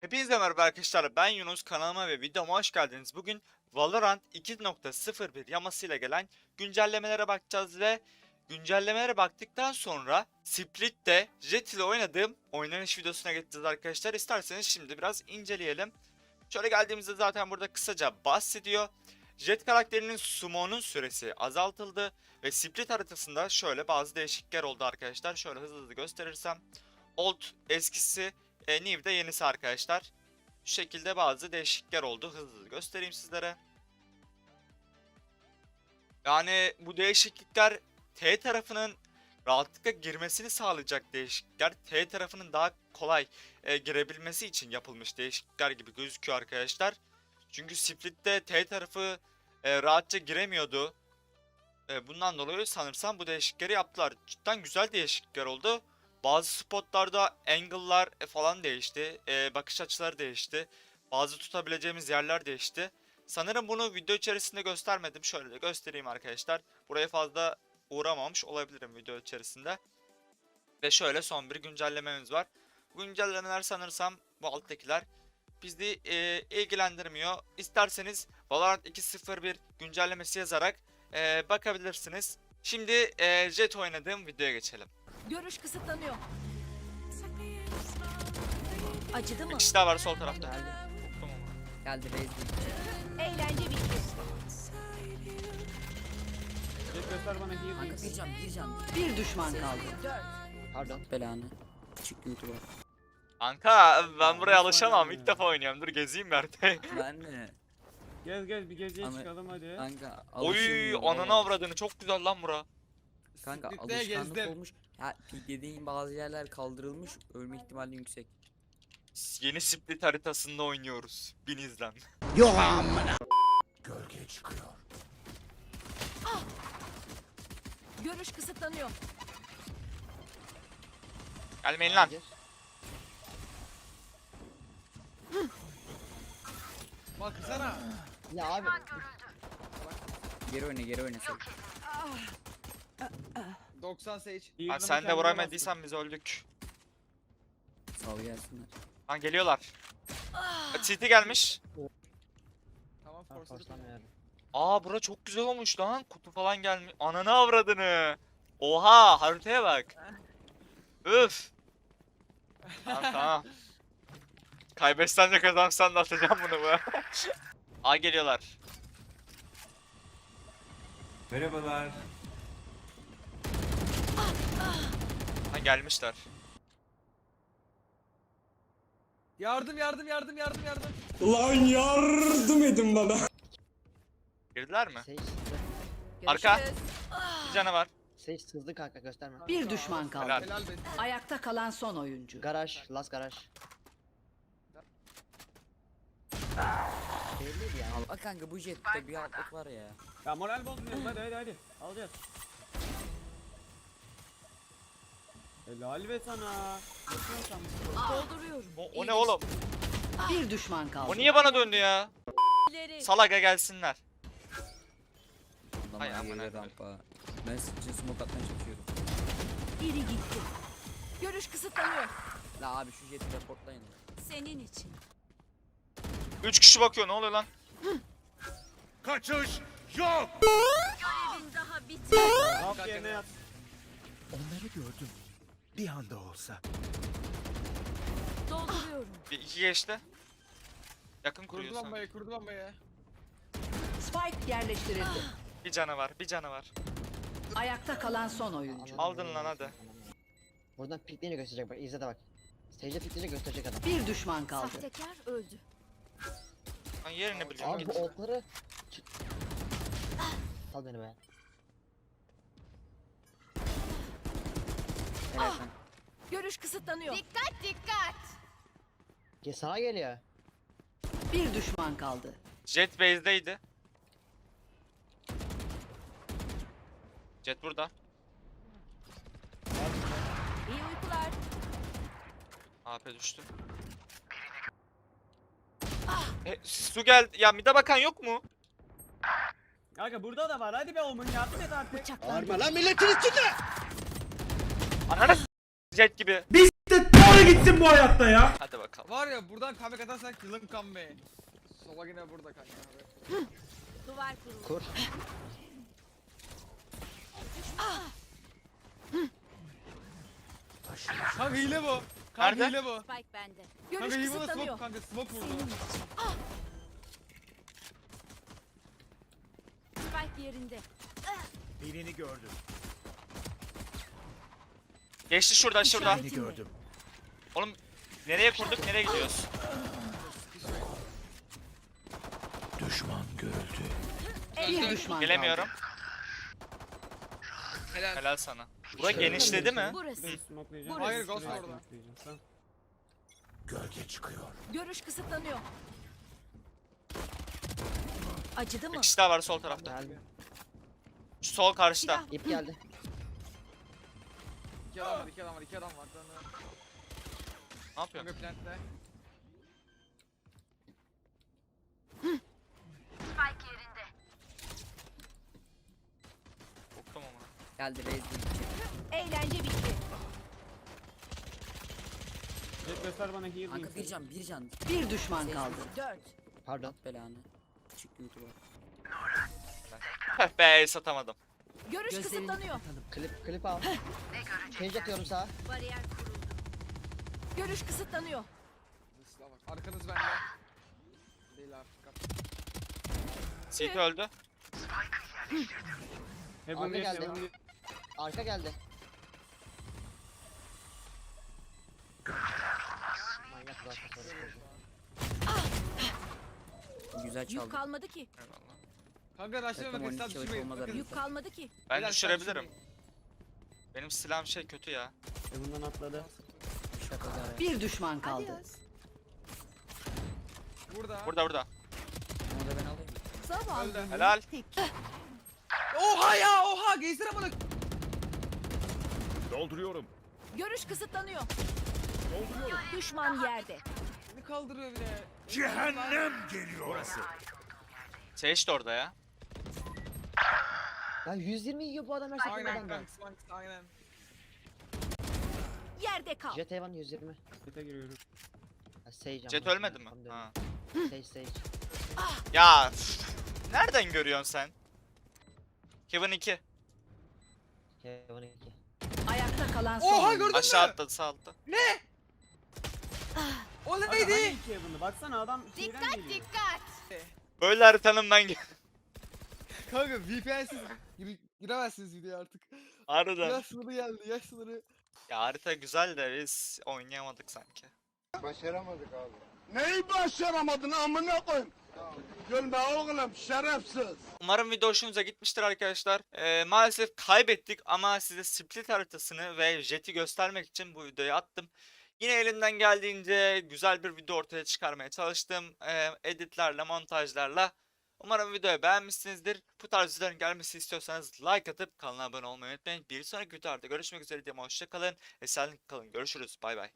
Hepinize merhaba arkadaşlar ben Yunus kanalıma ve videoma hoş geldiniz. Bugün Valorant 2.01 yamasıyla gelen güncellemelere bakacağız ve güncellemelere baktıktan sonra Split'te Jet ile oynadığım oynanış videosuna geçeceğiz arkadaşlar. İsterseniz şimdi biraz inceleyelim. Şöyle geldiğimizde zaten burada kısaca bahsediyor. Jet karakterinin summon'un süresi azaltıldı ve Split haritasında şöyle bazı değişiklikler oldu arkadaşlar. Şöyle hızlı hızlı gösterirsem. Old eskisi e, New de yenisi arkadaşlar. Şu şekilde bazı değişiklikler oldu. Hızlı hızlı göstereyim sizlere. Yani bu değişiklikler T tarafının rahatlıkla girmesini sağlayacak değişiklikler. T tarafının daha kolay e, girebilmesi için yapılmış değişiklikler gibi gözüküyor arkadaşlar. Çünkü Split'te T tarafı e, rahatça giremiyordu. E, bundan dolayı sanırsam bu değişiklikleri yaptılar. Cidden güzel değişiklikler oldu. Bazı spotlarda angle'lar e, falan değişti. E, bakış açıları değişti. Bazı tutabileceğimiz yerler değişti. Sanırım bunu video içerisinde göstermedim. Şöyle de göstereyim arkadaşlar. Buraya fazla uğramamış olabilirim video içerisinde. Ve şöyle son bir güncellememiz var. Güncellemeler sanırsam bu alttakiler bizi e, ilgilendirmiyor. İsterseniz Valorant 2.01 güncellemesi yazarak e, bakabilirsiniz. Şimdi e, Jet oynadığım videoya geçelim. Görüş kısıtlanıyor. Acıdı mı? Bir kişi daha var sol tarafta. Geldi. Tamam. Geldi Raze'de. Eğlence bitti. Göster bana heal Kanka bir can bir can. Bir düşman kaldı. Pardon. Belanı. Çıktı YouTube'a. Kanka ben buraya alışamam. İlk defa oynuyorum. Dur gezeyim Mert'e. Ben de. Gez gez bir geziye Ama- çıkalım hadi. Kanka Oy ananı avradını çok güzel lan bura. Kanka alışkanlık gezdim. olmuş. Ya dediğin bazı yerler kaldırılmış. Ölme ihtimali yüksek. Yeni split haritasında oynuyoruz. Bin izlen. Görüş kısıtlanıyor. Gelmeyin lan. Baksana. Ya abi Geri oyna geri oyna sen. 90 Sage. Ha, sen de vuramadıysan biz öldük. Sal gelsinler. Lan geliyorlar. CT gelmiş. Tamam Ha, force force'lamıyorum. Aa bura çok güzel olmuş lan. Kutu falan gelmiş. Ananı avradını. Oha haritaya bak. Üf. Tamam tamam. Kaybetsen de kazansan da atacağım bunu bu. Aa geliyorlar. Merhabalar. Ha gelmişler. Yardım yardım yardım yardım yardım. Lan yardım edin bana. Girdiler mi? Sage Arka. Görüşürüz. Bir canı var. Sage hızlı kanka gösterme. Bir düşman kaldı. Helal. Be. Ayakta kalan son oyuncu. Garaj, last garaj. Belliydi yani. Bak kanka bu jette bir atlık var ya. Ya moral bozmuyoruz hadi hadi hadi. Alacağız. Helal be sana. Dolduruyorum. O, o ne oğlum? Bir düşman kaldı. O niye bana döndü ya? Salaga gelsinler. Ay, Adamlar aman geride Allah'ım. rampa. Ben sizin smoke atmaya çalışıyorum. Biri gitti. Görüş kısıtlanıyor. La abi şu jeti reportlayın. Senin için. Üç kişi bakıyor ne oluyor lan? Daha bitti. Raf yerine yat. Onları gördüm. Bir anda olsa. Dolduruyorum. Bir iki geçti. Yakın Kurdu kuruyorsun. bombayı, kurdu bombayı. Spike yerleştirildi. Bir canı var, bir canı var. Ayakta kalan son oyuncu. Aldın lan hadi. Buradan pikleyince gösterecek bak izle de bak. Stage'e pikleyince gösterecek adam. Bir düşman kaldı. Sahtekar öldü. Ben yerini biliyorum. Abi bu git. okları... Çık. Sal beni be. Helal sen. Görüş kısıtlanıyor. Dikkat dikkat. Ge sana geliyor. Bir düşman kaldı. Jet base'deydi. Jet burada. İyi uykular. AP düştü. E, su geldi. Ya mide bakan yok mu? Kanka burada da var hadi be oğlum yardım et artık. Bıçaklandı. Ananı s- Jet gibi. doğru gitsin bu hayatta ya. Hadi bakalım. Var ya buradan comeback atarsan kılın comeback. Sola yine burada kanka. Duvar kurulu. Kur. Kanka hile bu. Kanka Nerede? hile bu. Spike bende. Görüş Kanka hile bu da smoke kısıtlanıyor. kanka smoke vurdu. Spike yerinde. Birini gördüm. Geçti şurada şurada. Birini gördüm. Oğlum nereye kurduk nereye gidiyoruz? Düşman görüldü. Bir düşman Gelemiyorum. Helal. Helal sana. Bura genişledi mi? Burası. Hayır ghost orada. Gölge çıkıyor. Görüş kısıtlanıyor. Acıdı Bir mı? kişi daha var sol tarafta. Geldi. Şu sol karşıda. İp geldi. İki adam var iki adam var iki adam var. Kanka Ne yapıyorsun? plantte. Korktum ama. Geldi Raze Eğlence bitti. Jet göster bana heal Kanka bir can bir can. Bir düşman kaldı. Dört. Pardon. Belanı. Küçük YouTuber. Heh be satamadım. Görüş Gözlerini kısıtlanıyor. kapatalım. Klip klip al. Change atıyorum sağa. Bariyer kuruldu. Görüş kısıtlanıyor. Silah bak. Arkanız bende. Değil artık. kap. CT öldü. Arka geldi. Arka geldi. Manyak zaten sonra. Güzel Yük çaldı. kalmadı ki. Eyvallah. Kanka Takım raşlama bak 12 hesap çocuk düşürmeyin. olmaz Bakın. Yük kalmadı ki. Ben Helal, düşürebilirim. sen Benim silahım şey kötü ya. Bundan atladı. Şaka. Bir düşman kaldı. Burada. Burada burada. Onu da ben alayım. Zavallı. Öldü. Helal. Oha ya oha geysene bunu. Dolduruyorum. Görüş kısıtlanıyor. Düşman yerde. Beni kaldırıyor bile. Cehennem geliyor. Orası. Sage de orada ya. Ya 120 yiyor bu adam her seferinde Aynen benden. Yerde kal. Jet Evan 120. Jet'e giriyorum. Ha, Sage ama. Jet ölmedi mi? Tam. Ha. Sage Sage. Ya üf, nereden görüyorsun sen? Kevin 2. Evan 2. Ayakta kalan son Oha gördün Aşağı mü? atladı sağ altta. O Hani neydi? ikiye bunu? Baksana adam şeyden Dikkat geliyor. dikkat. Böyle haritanın ben Kanka VPN'siz gir giremezsiniz videoya artık. Harbiden. Yaş sınırı geldi yaş sınırı. Ya harita güzel de biz oynayamadık sanki. Başaramadık abi. Neyi başaramadın amına koyayım? Gülme oğlum şerefsiz. Umarım video hoşunuza gitmiştir arkadaşlar. Ee, maalesef kaybettik ama size split haritasını ve jet'i göstermek için bu videoyu attım. Yine elimden geldiğince güzel bir video ortaya çıkarmaya çalıştım. Ee, editlerle, montajlarla. Umarım videoyu beğenmişsinizdir. Bu tarz videoların gelmesi istiyorsanız like atıp kanala abone olmayı unutmayın. Bir sonraki videoda görüşmek üzere diyelim. Hoşçakalın. Esenlik kalın. Görüşürüz. Bay bay.